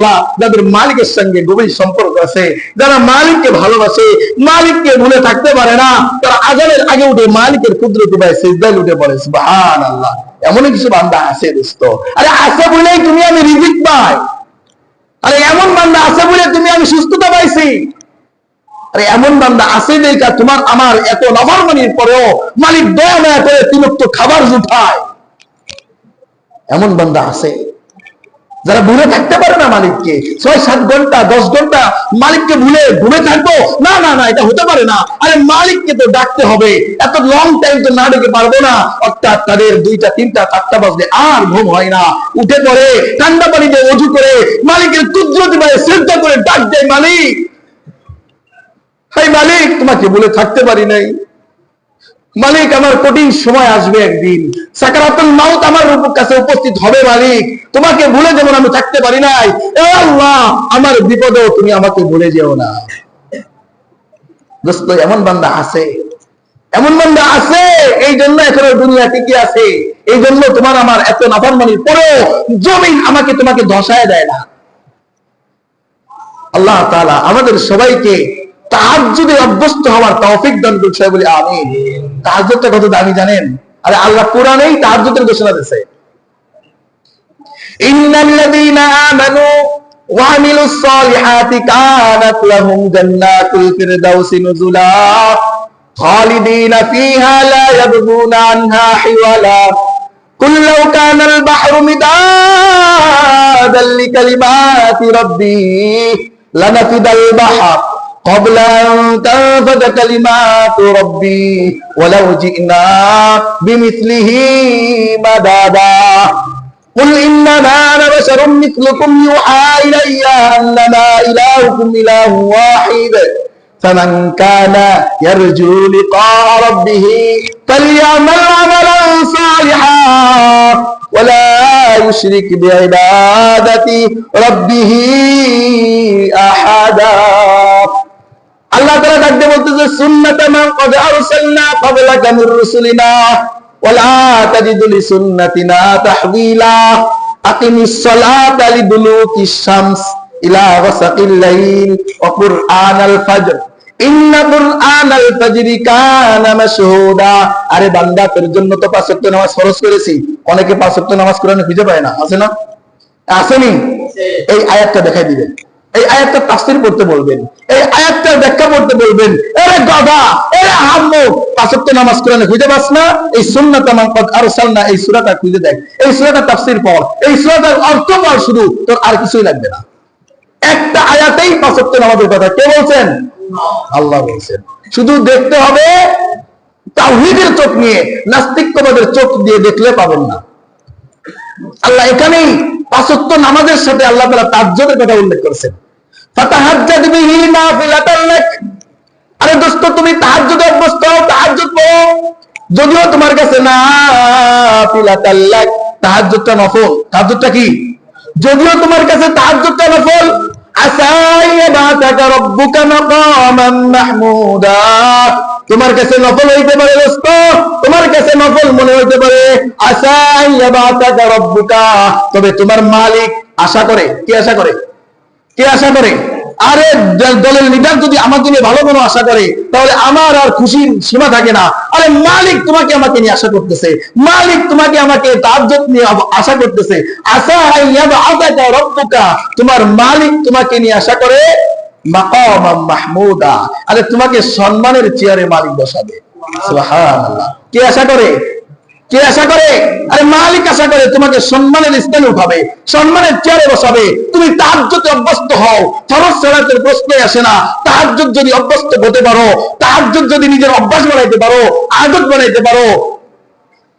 আল্লাহ যাদের মালিকের সঙ্গে গভীর সম্পর্ক আছে, যারা মালিককে ভালোবাসে, মালিককে ভুলে থাকতে পারে না, তারা আজানের আগে উঠে মালিকের কুদরতি পায় সিজদায় উঠে পড়ে সুবহান আল্লাহ এমন কিছু বান্দা আছে দোস্ত। আরে আছে বলেই তুমি আমি রিজিক পাই। আরে এমন বান্দা আছে বলে তুমি আমি সুস্থতা পাইছি। আরে এমন বান্দা আছে দেখা তোমার আমার এত নফরমানির পরেও মালিক দয়া মায়া করে তিনক্ত খাবার জুঠায়। এমন বান্দা আছে। যারা ভুলে থাকতে পারে না মালিককে, ছয়, সাত ঘণ্টা, দশ ঘণ্টা মালিককে ভুলে ভুলে থাকব? না না না, এটা হতে পারে না। আরে মালিককে তো ডাকতে হবে। এত লং টাইম তো না ডেকে পারব না। অর্থাৎ তাদের দুইটা, তিনটা, চারটা বাজলে আর ঘুম হয় না। উঠে পড়ে, ঠান্ডা পানিতে অজু করে মালিকের কুদরতি ভাবে শ্রদ্ধা করে ডাক দেয় মালিক। হাই মালিক, তোমাকে বলে থাকতে পারি নাই। মালিক আমার কঠিন সময় আসবে একদিন। সাকারাতুল মাউত আমার কাছে উপস্থিত হবে মালিক। তোমাকে ভুলে যেমন আমি থাকতে পারি নাই। আল্লাহ, আমার বিপদেও তুমি আমাকে ভুলে যেও না। দোস্ত, এমন বান্দা আছে। এমন বান্দা আছে, এই জন্য এখনও দুনিয়া টিকে আছে? এই জন্য তোমার আমার এত নাফরমানির পরেও জমিন আমাকে তোমাকে ধসায় দেয় না। আল্লাহ তালা আমাদের সবাইকে তাহাজ্জুদে অভ্যস্ত হওয়ার তৌফিক দান করছে বলে আমিন তাহাজ্জুদটা কত দামি জানেন আরে আল্লাহ কোরআনেই তাহাজ্জুদের ঘোষণা দিয়েছে ইন্নাল্লাযীনা আমানু وعملوا الصالحات كانت لهم جنات الفردوس نزلا خالدين فيها لا يبغون عنها حولا قل لو كان البحر مدادا لكلمات ربي لنفد البحر قبل أن تنفد كلمات ربي ولو جئنا بمثله مدادا. قل إنما أنا بشر مثلكم يوحى إلي أنما إلهكم إله واحد. فمن كان يرجو لقاء ربه فليعمل عملا صالحا ولا يشرك بعبادة ربه أحدا. আল্লাহ তাআলা ডাকতে বলতেছে সুন্নাত মান কদ আরসালনা ক্বাবলাকা মির রুসুলিনা ওয়ালা তাজিদু লিসুন্নাতিনা আকিমিস সালাতা লিদুলুকিশ শামস ইলা লাইল ওয়া কুরআনাল ফাজর। আরে বান্দা তোর জন্য তো পাঁচ ওয়াক্ত নামাজ ফরজ করেছি। অনেকে পাঁচ ওয়াক্ত নামাজ কোরআনে খুঁজে পায় না। আছে না? আসেনি? এই আয়াতটা দেখাই দিবেন। এই আয়াতটা তাফসীর করতে বলবেন, এই আয়াতটার ব্যাখ্যা পড়তে বলবেন। এরে গাধা এরে আহাম্মক পাঁচত্ব নামাজ কোরআনে খুঁজে পাস না? এই সুন্নাত মান কদ আরসালনা, এই সূরাটা খুঁজে দেখ। এই সূরাটা তাফসীর পড়। এই সূরাটার অর্থ পড় শুধু, তোর আর কিছুই লাগবে না। একটা আয়াতেই পাঁচত্ব নামাজের কথা কে বলছেন? আল্লাহ বলছেন। শুধু দেখতে হবে তাওহীদের চোখ নিয়ে নাস্তিক্যবাদের চোখ দিয়ে দেখলে পাবেন না। আল্লাহ এখানেই পাঁচত্ব নামাজের সাথে আল্লাহ তাআলা তাজ্জুদের কথা উল্লেখ করেছেন। তোমার কাছে নফল। তোমার কাছে নফল। হইতে পারে দোস্ত, তোমার কাছে নফল মনে হইতে পারে। আসাই তবে তোমার মালিক আশা করে, কি আশা করে? কে আশা করে? আরে দলের লিডার যদি আমার জন্য ভালো কোনো আশা করে, তাহলে আমার আর খুশির সীমা থাকে না। আরে মালিক তোমাকে আমাকে নিয়ে আশা করতেছে। মালিক তোমাকে আমাকে তাজ্জত নিয়ে আশা করতেছে। আশা রব্বুকা। তোমার মালিক তোমাকে নিয়ে আশা করে মাহমুদা। আরে তোমাকে সম্মানের চেয়ারে মালিক বসাবে। কে আশা করে? কে আশা করে? আরে মালিক আশা করে তোমাকে সম্মানের স্থানে উঠাবে, সম্মানের চেয়ারে বসাবে। তুমি তার যদি অভ্যস্ত হও, ফরজ প্রশ্নই আসে না। তাহার যদি অভ্যস্ত হতে পারো, তাহার যদি নিজের অভ্যাস বানাইতে পারো, আদত বানাইতে পারো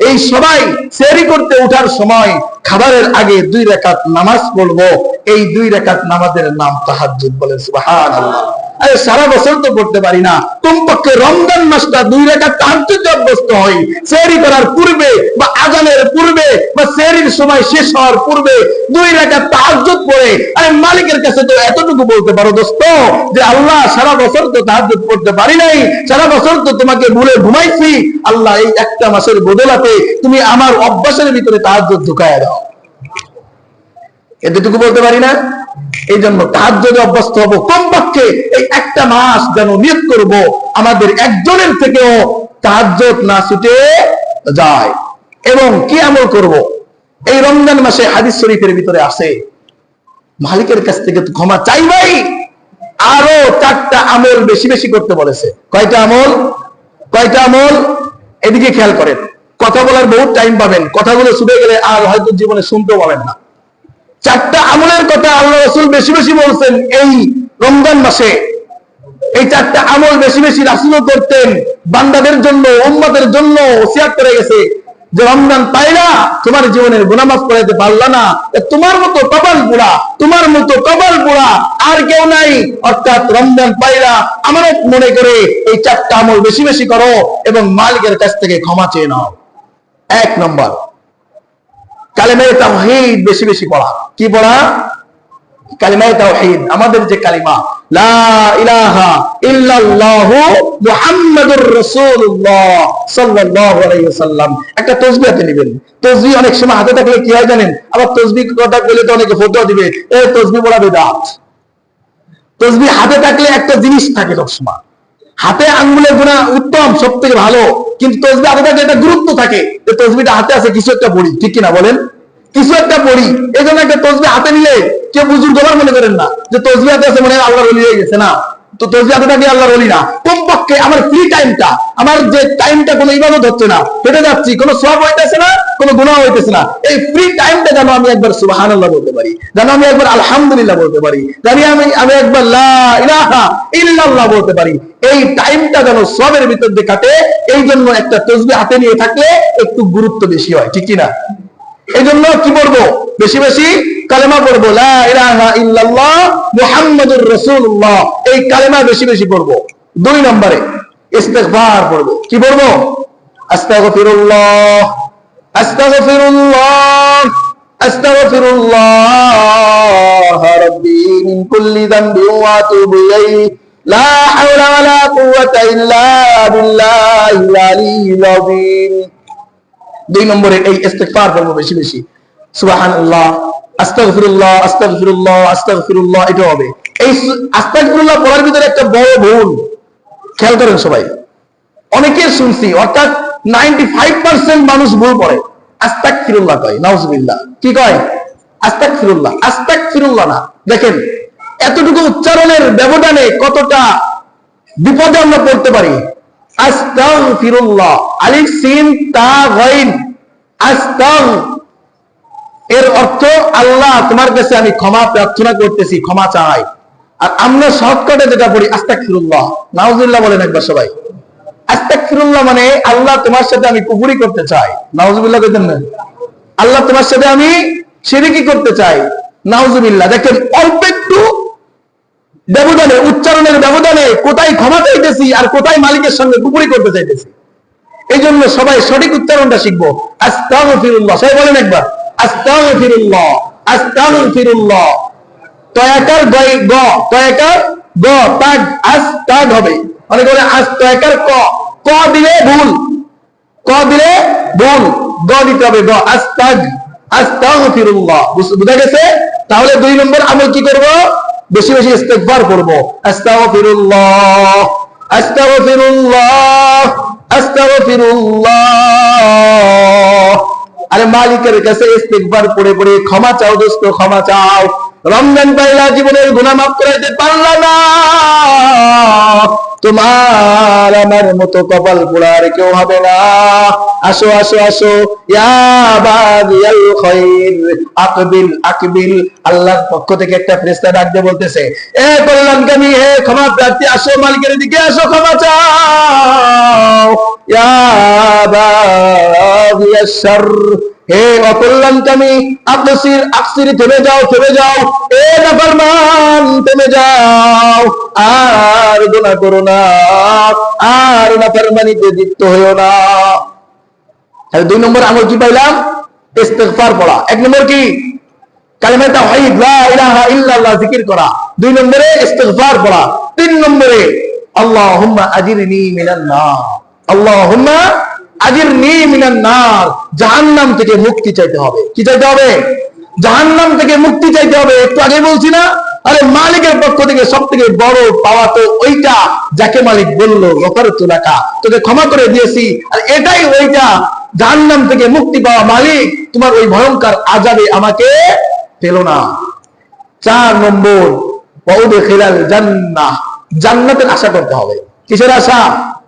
এই সবাই সেরি করতে উঠার সময় খাবারের আগে দুই রেখাত নামাজ পড়ব। এই দুই রেখাত নামাজের নাম তাহাজ্জুদ বলে সুবাহ সারা বছর তো পড়তে পারি না। কমপক্ষে রমজান মাসটা দুই রেখা তাহাজ্জুদ অভ্যস্ত হই। সেহরি করার পূর্বে বা আজানের পূর্বে বা সেহরির সময় শেষ হওয়ার পূর্বে দুই রেখা তাহাজ্জুদ পড়ে। আরে মালিকের কাছে তো এতটুকু বলতে পারো দোস্ত যে আল্লাহ সারা বছর তো তাহাজ্জুদ পড়তে পারি নাই। সারা বছর তো তোমাকে ভুলে ঘুমাইছি। আল্লাহ এই একটা মাসের বদলাতে তুমি আমার অভ্যাসের ভিতরে তাহাজ্জুদ ঢুকায় দাও। এতটুকু বলতে পারি না? এই জন্য তাহাজ্জুদে অভ্যস্ত হব। কমপক্ষে এই একটা মাস যেন নিয়োগ করব, আমাদের একজনের থেকেও তাহাজ্জুদ না ছুটে যায়। এবং কি আমল করব? এই রমজান মাসে হাদিস শরীফের ভিতরে আসে মালিকের কাছ থেকে তো ক্ষমা চাইবাই আরও চারটা আমল বেশি বেশি করতে বলেছে। কয়টা আমল? কয়টা আমল? এদিকে খেয়াল করেন। কথা বলার বহুত টাইম পাবেন। কথাগুলো শুনে গেলে আর হয়তো জীবনে শুনতেও পাবেন না। চারটা আমলের কথা আল্লাহ রসুল বেশি বেশি বলছেন এই রমজান মাসে। এই চারটা আমল বেশি বেশি রাসুলও করতেন, বান্দাদের জন্য উম্মতের জন্য ওসিয়াত করে গেছে। যে রমজান পাইলা তোমার জীবনের গুনামাজ পড়াইতে পারলা না। তোমার মতো কপাল পুরা তোমার মতো কপাল পুরা আর কেউ নাই। অর্থাৎ রমজান পাইলা আমানত মনে করে এই চারটা আমল বেশি বেশি করো এবং মালিকের কাছ থেকে ক্ষমা চেয়ে নাও। এক নম্বর। কালেমায় তাওহীদ বেশি বেশি পড়া। কি পড়া? কালিমায় তাওহীদ। আমাদের যে কালিমা, লা ইলাহা ইল্লাল্লাহু মুহাম্মাদুর রাসূলুল্লাহ সাল্লাল্লাহু আলাইহি ওয়াসাল্লাম। একটা তাসবিহ নেবেন। তাসবিহ অনেক সময় হাতে থাকলে কি হয় জানেন? আবার তাসবিহ কথা বলে তো অনেকে ফটো দিবে। এই তাসবিহ পড়া বিদআত তাসবিহ হাতে থাকলে একটা জিনিস থাকে সবসময় হাতে আঙ্গুলের গুণা উত্তম, সব থেকে ভালো। কিন্তু তসবি হাতে থাকে, একটা গুরুত্ব থাকে। যে তসবিটা হাতে আছে, কিছু একটা পড়ি, ঠিক কিনা বলেন? কিছু একটা পড়ি। এই জন্য একটা তসবি হাতে নিলে কেউ দোবার মনে করেন না। যে তসবি হাতে আছে, মনে হয় আল্লাহ রলি হয়ে গেছে না। তো তসবি হাতে থাকলে আল্লাহ রলি না। কমপক্ষে আমার ফ্রি টাইমটা আমার যে টাইমটা কোনো ইবাদত হচ্ছে না হেঁটে যাচ্ছি, কোনো সব হইতেছে না, কোনো গুণা হইতেছে না, এই ফ্রি টাইমটা যেন আমি একবার সুবাহান আল্লাহ বলতে পারি, যেন আমি একবার আলহামদুলিল্লাহ বলতে পারি জানি আমি আমি একবার লা ইলাহা ইল্লাল্লাহ বলতে পারি, এই টাইমটা যেন সবের ভিতর দিয়ে কাটে, এই জন্য একটা তসবি হাতে নিয়ে থাকলে একটু গুরুত্ব বেশি হয়, ঠিক কিনা? এই জন্য কি পড়ব বেশি বেশি কালেমা পড়ব ইল্লাল্লাহ মুহাম্মাদুর রাসূলুল্লাহ, এই কালেমা বেশি বেশি পড়ব। দুই নম্বরে ইস্তেগফার পড়ব। কি পড়ব? ইলাইহি। লা আযীম। দুই নম্বরে এই ইস্তেগফার করব বেশি বেশি। সুবহানাল্লাহ, আস্তাগফিরুল্লাহ আস্তাগফিরুল্লাহ আস্তাগফিরুল্লাহ এটা হবে। এই আস্তাগফিরুল্লাহ পড়ার ভিতরে একটা বড় ভুল। খেয়াল করেন সবাই। অনেকে শুনছি, অর্থাৎ 95% মানুষ ভুল পড়ে আস্তাগফিরুল্লাহ কয়, নাউজুবিল্লাহ। কি কয়? আস্তাগফিরুল্লাহ আস্তাগফিরুল্লাহ না। দেখেন, এতটুকু উচ্চারণের ব্যবধানে কতটা বিপদে আমরা পড়তে পারি? আস্তাগফিরুল্লাহ, আলিফ সিন তা গাইন আস্তাগ, এর অর্থ আল্লাহ, তোমার কাছে আমি ক্ষমা প্রার্থনা করতেছি, ক্ষমা চাই। আর আমরা শর্টকাটে যেটা পড়ি, আস্তাগফিরুল্লাহ। নাউজুবিল্লাহ বলেন একবার সবাই। আস্তাগফিরুল্লাহ মানে আল্লাহ তোমার সাথে আমি কুফরি করতে চাই। নাউজুবিল্লাহ কইতেন না? আল্লাহ তোমার সাথে আমি শিরিকি করতে চাই। নাউজুবিল্লাহ। দেখেন, অল্প একটু ব্যবধানে, উচ্চারণের ব্যবধানে কোথায় ক্ষমা চাইতেছি আর কোথায় মালিকের সঙ্গে কুপুরি করতে চাইতেছি। এই জন্য সবাই সঠিক উচ্চারণটা শিখব। আস্তাগফিরুল্লাহ। সবাই বলেন একবার। আস্তাগফিরুল্লাহ। আস্তাগফিরুল্লাহ। তয়াকার গয় গ তয়াকার গ, তাগ আস্তাগ হবে। অনেকে বলে আস তয়াকার ক। ক দিলে ভুল। ক দিলে ভুল। গ দিতে হবে, গ আস্তাগ আস্তাগফিরুল্লাহ বুঝ- বুঝা গেছে? তাহলে দুই নম্বর আমল কি করব? বেশি বেশি ইস্তেগফার করব। আস্তাগফিরুল্লাহ আস্তাগফিরুল্লাহ আস্তাগফিরুল্লাহ। আরে মালিকের কাছে ইস্তেগফার পড়ে পড়ে ক্ষমা চাও দোস্ত, ক্ষমা চাও। রমজান পাইলা জীবনের গুনাহ মাফ করাইতে পারলা না। তোমার আমার মতো কপাল পোড়ার কেউ হবে না। আসো আসো আসো। আকবিল আকবিল। আল্লাহর পক্ষ থেকে একটা ফেরেশতা ডাক দিয়ে বলতেছে, এ কল্যাণকামী, হে ক্ষমা প্রার্থী, আসো মালিকের দিকে, আসো, ক্ষমা চাও। ইয়া বাগিয়াশ শার হে অকল্যাণকামী আকসির আকসির থেমে যাও থেমে যাও। এ নাফরমান, থেমে যাও। আর গুনাহ করো না। আর নাফরমানিতে লিপ্ত হইও না। দুই নম্বর আমল কি পাইলাম? ইস্তেগফার পড়া। এক নম্বর কি? কালেমা তাওহীদ, লা ইলাহা ইল্লাল্লাহ জিকির করা। দুই নম্বরে ইস্তেগফার পড়া। তিন নম্বরে, আল্লাহুম্মা আজিরনি মিনান নার। আল্লাহুম্মা আজিরনি মিনান নার, জাহান্নাম থেকে মুক্তি চাইতে হবে। কি চাইতে হবে? জাহান্নাম থেকে মুক্তি চাইতে হবে। একটু আগে বলছি না? আরে মালিকের পক্ষ থেকে সব থেকে বড় পাওয়া তো ওইটা যাকে মালিক বলল তোকে ক্ষমা করে দিয়েছি। আর এটাই ওইটা, জাহান্নাম থেকে মুক্তি পাওয়া মালিক। তোমার ওই ভয়ঙ্কর আজাবে আমাকে পেল না। চার নম্বর জান্নাতের আশা করতে হবে। কিসের আশা?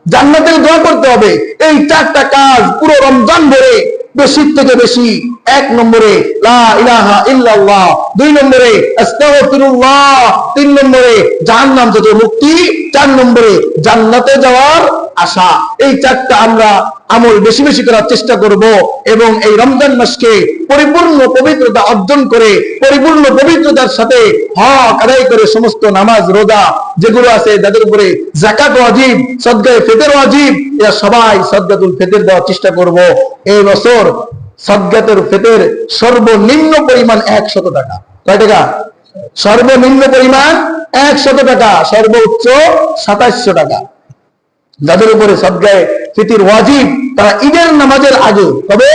জান্নাতের দোয়া করতে হবে। এই চারটা কাজ পুরো রমজান ধরে বেশি থেকে বেশি। এক নম্বরে ইল্লাল্লাহ। দুই নম্বরে তিন নম্বরে, জাহান্নাম থেকে মুক্তি। চার নম্বরে, জান্নাতে যাওয়ার আশা। এই চারটা আমরা আমল বেশি বেশি করার চেষ্টা করব এবং এই রমজান মাসকে পরিপূর্ণ পবিত্রতা অর্জন করে পরিপূর্ণ পবিত্রতার সাথে হক আদায় করে সমস্ত নামাজ, রোজা যেগুলো আছে তাদের উপরে জাকাত ওয়াজিব সদগায়ে ফেতের ওয়াজিব এরা সবাই সদগাতুল ফেতের দেওয়ার চেষ্টা করব। এই বছর সদগাতুল ফেতের সর্বনিম্ন পরিমাণ একশত টাকা। কয় টাকা? সর্বনিম্ন পরিমাণ একশত টাকা, সর্বোচ্চ সাতাশশো টাকা। যাদের উপরে সদ্গায় ফিতির ওয়াজিব, তারা ঈদের নামাজের আগে, তবে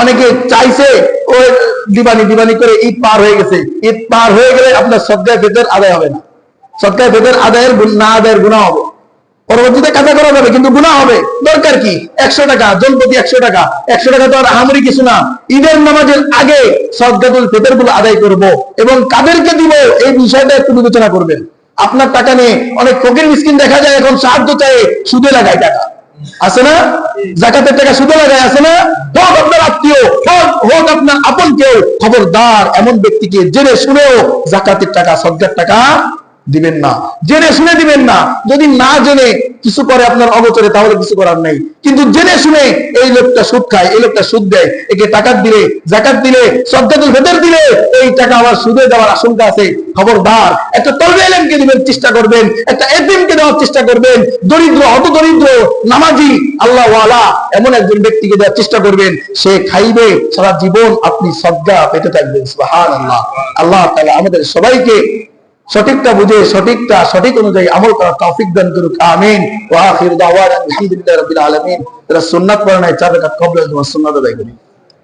অনেকে চাইছে ও দিবানি দিবানি করে ঈদ পার হয়ে গেছে। ঈদ পার হয়ে গেলে আপনার সদ্গায় ফিতের আদায় হবে না। সদ্গায় ফিতের আদায়ের না আদায়ের গুণা হবে। পরবর্তীতে কাজা করা যাবে, কিন্তু গুণা হবে। দরকার কি? একশো টাকা, জনপ্রতি একশো টাকা। একশো টাকা তো আর আহামরি কিছু না। ঈদের নামাজের আগে সদগাতুল ফিতরগুলো আদায় করব এবং কাদেরকে দিব এই বিষয়টা একটু বিবেচনা করবেন। আপনার টাকা নিয়ে অনেক ফকির মিসকিন দেখা যায়, এখন সাহায্য চায় সুদে লাগায় টাকা। আছে না? জাকাতের টাকা সুদে লাগায়, আছে না? হোক আপনার আত্মীয়, হোক হোক আপনার আপন কেউ, খবরদার এমন ব্যক্তিকে জেনে শুনেও জাকাতের টাকা, সদ্গার টাকা দিবেন না। জেনে শুনে দিবেন না। যদি না জেনে কিছু করে আপনার অগোচরে, তাহলে কিছু করার নেই। কিন্তু জেনে শুনে এই লোকটা সুদ খায়, এই লোকটা সুদ দেয়, একে টাকা দিলে, জাকাত দিলে সদ্গাতুল ফেতর দিলে, এই টাকা আবার সুদে দেওয়ার আশঙ্কা আছে। খবরদার, একটা তলবে এলেমকে দিবেন, চেষ্টা করবেন, একটা এতিমকে দেওয়ার চেষ্টা করবেন। দরিদ্র হত দরিদ্র নামাজি, আল্লাহ ওয়ালা, এমন একজন ব্যক্তিকে দেওয়ার চেষ্টা করবেন। সে খাইবে, সারা জীবন আপনি সদ্গা পেতে থাকবেন সুবহান আল্লাহ আল্লাহ তাআলা আমাদের সবাইকে সঠিকটা বুঝে, সঠিকটা, সঠিক অনুযায়ী আমল করার তৌফিক দান করুক। আমিন। ওয়া আখির দাওয়ানা আলহামদুলিল্লাহি রাব্বিল আলামিন। যারা সুন্নাত পড়ে নাই, চার রাকাত কবলে সুন্নাত আদায় করি।